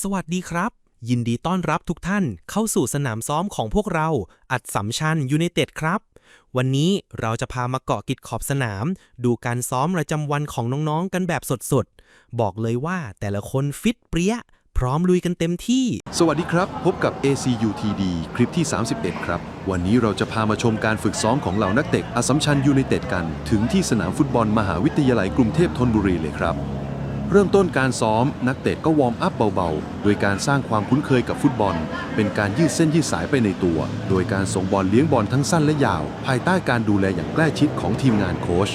สวัสดีครับ ยินดีต้อนรับทุกท่านเข้าสู่สนามซ้อมของพวกเรา อัดสัมชัญยูไนเต็ดครับ วันนี้เราจะพามาเกาะกิจขอบสนาม ดูการซ้อมประจำวันของน้องๆกันแบบสดๆ บอกเลยว่าแต่ละคนฟิตเปรี้ย พร้อมลุยกันเต็มที่ สวัสดีครับ พบกับ ACUTD คลิปที่ 31 ครับ วันนี้เราจะพามาชมการฝึกซ้อมของเหล่านักเตะอสสัมชัญยูไนเต็ดกัน ถึงที่สนามฟุตบอลมหาวิทยาลัยกรุงเทพธนบุรีเลยครับ เริ่มต้นการซ้อม นักเตะก็วอร์มอัพเบาๆ โดยการสร้างความคุ้นเคยกับฟุตบอล เป็นการยืดเส้นยืดสายไปในตัว โดยการส่งบอลเลี้ยงบอลทั้งสั้นและยาว ภายใต้การดูแลอย่างใกล้ชิดของทีมงานโค้ช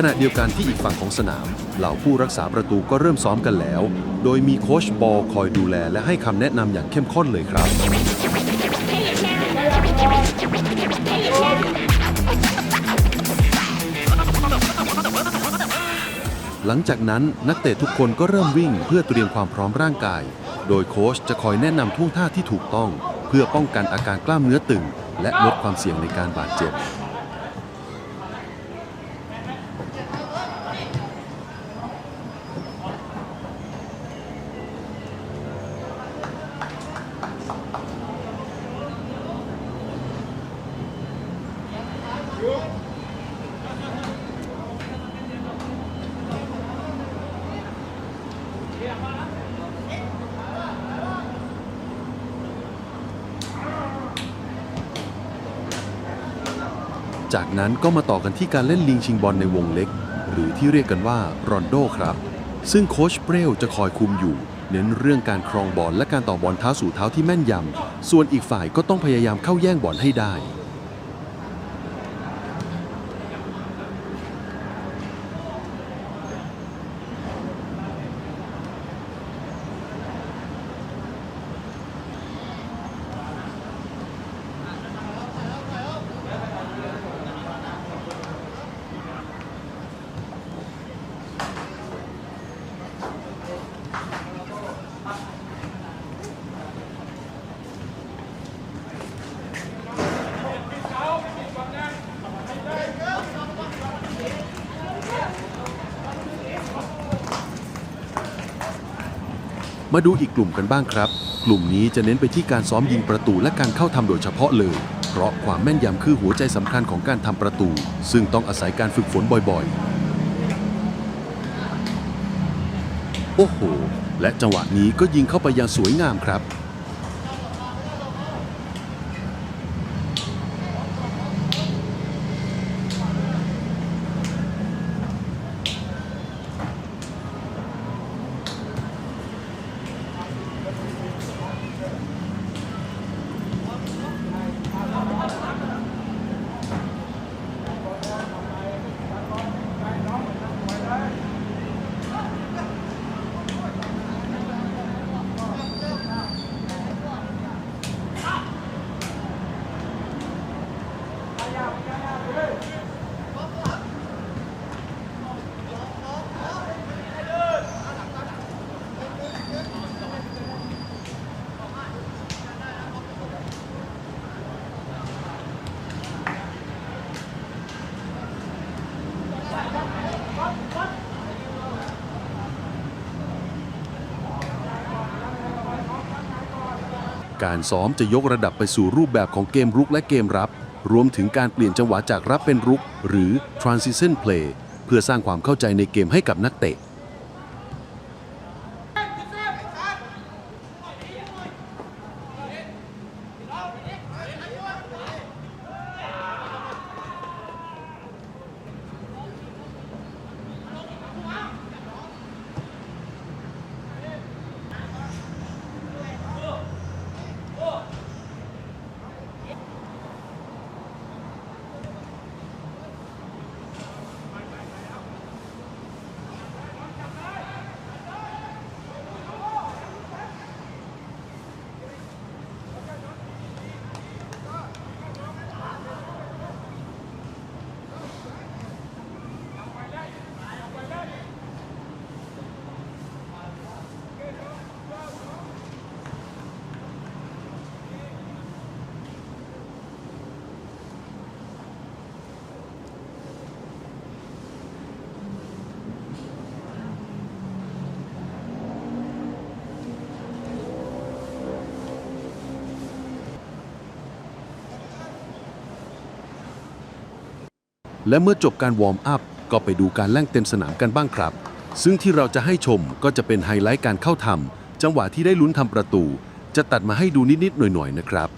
ขณะเดียวกันที่อีกฝั่งของสนาม เหล่าผู้รักษาประตูก็เริ่มซ้อมกันแล้ว โดยมีโค้ชบอลคอยดูแลและให้คำแนะนำอย่างเข้มข้นเลยครับ หลังจากนั้นนักเตะทุกคนก็เริ่มวิ่งเพื่อเตรียมความพร้อมร่างกาย โดยโค้ชจะคอยแนะนำท่วงท่าที่ถูกต้อง เพื่อป้องกันอาการกล้ามเนื้อตึง และลดความเสี่ยงในการบาดเจ็บ จากนั้นก็มาต่อกันที่การเล่นลิงชิงบอลในวงเล็ก หรือที่เรียกกันว่ารอนโดครับ ซึ่งโค้ชเปรลจะคอยคุมอยู่ เน้นเรื่องการครองบอลและการต่อบอลเท้าสู่เท้าที่แม่นยำส่วนอีกฝ่ายก็ต้องพยายามเข้าแย่งบอลให้ได้ มาดูอีกกลุ่มกันบ้างครับ กลุ่มนี้จะเน้นไปที่การซ้อมยิงประตูและการเข้าทำโดยเฉพาะเลย เพราะความแม่นยำคือหัวใจสำคัญของการทำประตู ซึ่งต้องอาศัยการฝึกฝนบ่อยๆ โอ้โห และจังหวะนี้ก็ยิงเข้าไปอย่างสวยงามครับ การซ้อมจะยกระดับไปสู่รูปแบบของเกมรุกและเกมรับ รวมถึงการเปลี่ยนจังหวะจากรับเป็นรุก หรือ transition play เพื่อสร้างความเข้าใจในเกมให้กับนักเตะ และเมื่อจบการวอร์มอัพก็ไปดูการแล่งเต็มสนามกันบ้างครับ ซึ่งที่เราจะให้ชมก็จะเป็นไฮไลท์การเข้าทำจังหวะที่ได้ลุ้นทำประตู จะตัดมาให้ดูนิดๆหน่อยๆนะครับ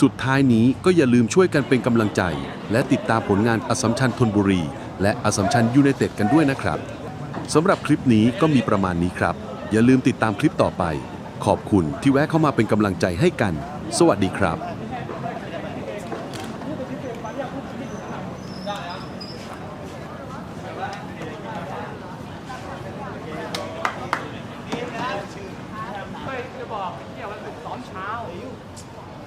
สุดท้ายนี้ก็อย่าลืมช่วยกันเป็นกำลังใจ และติดตามผลงานอสัมชันธนบุรี และอสัมชันยูไนเต็ดกันด้วยนะครับสำหรับคลิปนี้ก็มีประมาณนี้ครับ อย่าลืมติดตามคลิปต่อไป ขอบคุณที่แวะเข้ามาเป็นกำลังใจให้กัน สวัสดีครับไม่